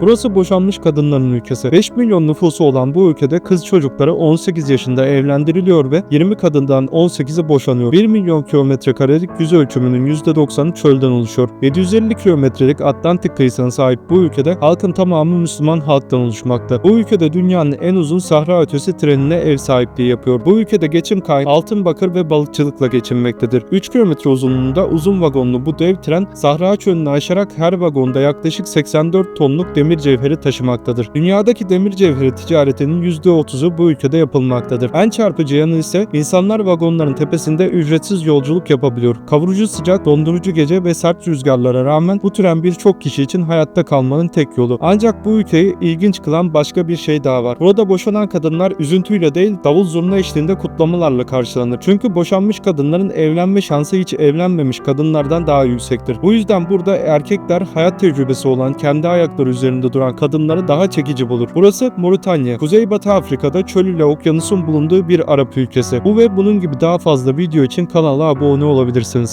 Burası boşanmış kadınların ülkesi. 5 milyon nüfusu olan bu ülkede kız çocukları 18 yaşında evlendiriliyor ve 20 kadından 18'i boşanıyor. 1 milyon kilometre karelik yüz ölçümünün %90'ı çölden oluşuyor. 750 kilometrelik Atlantik kıyısına sahip bu ülkede halkın tamamı Müslüman halktan oluşmakta. Bu ülkede dünyanın en uzun sahra ötesi trenine ev sahipliği yapıyor. Bu ülkede geçim kaynağı altın bakır ve balıkçılıkla geçinmektedir. 3 kilometre uzunluğunda uzun vagonlu bu dev tren Sahra çölünü aşarak her vagonda yaklaşık 84 tonluk demir cevheri taşımaktadır. Dünyadaki demir cevheri ticaretinin %30'u bu ülkede yapılmaktadır. En çarpıcı yanı ise insanlar vagonların tepesinde ücretsiz yolculuk yapabiliyor. Kavurucu sıcak, dondurucu gece ve sert rüzgarlara rağmen bu tren birçok kişi için hayatta kalmanın tek yolu. Ancak bu ülkeyi ilginç kılan başka bir şey daha var. Burada boşanan kadınlar üzüntüyle değil davul zurna eşliğinde kutlamalarla karşılanır. Çünkü boşanmış kadınların evlenme şansı hiç evlenmemiş kadınlardan daha yüksektir. Bu yüzden burada erkekler hayat tecrübesi olan kendi ayakları üzerinde duran kadınları daha çekici bulur. Burası Moritanya. Kuzeybatı Afrika'da çöl ile okyanusun bulunduğu bir Arap ülkesi. Bu ve bunun gibi daha fazla video için kanala abone olabilirsiniz.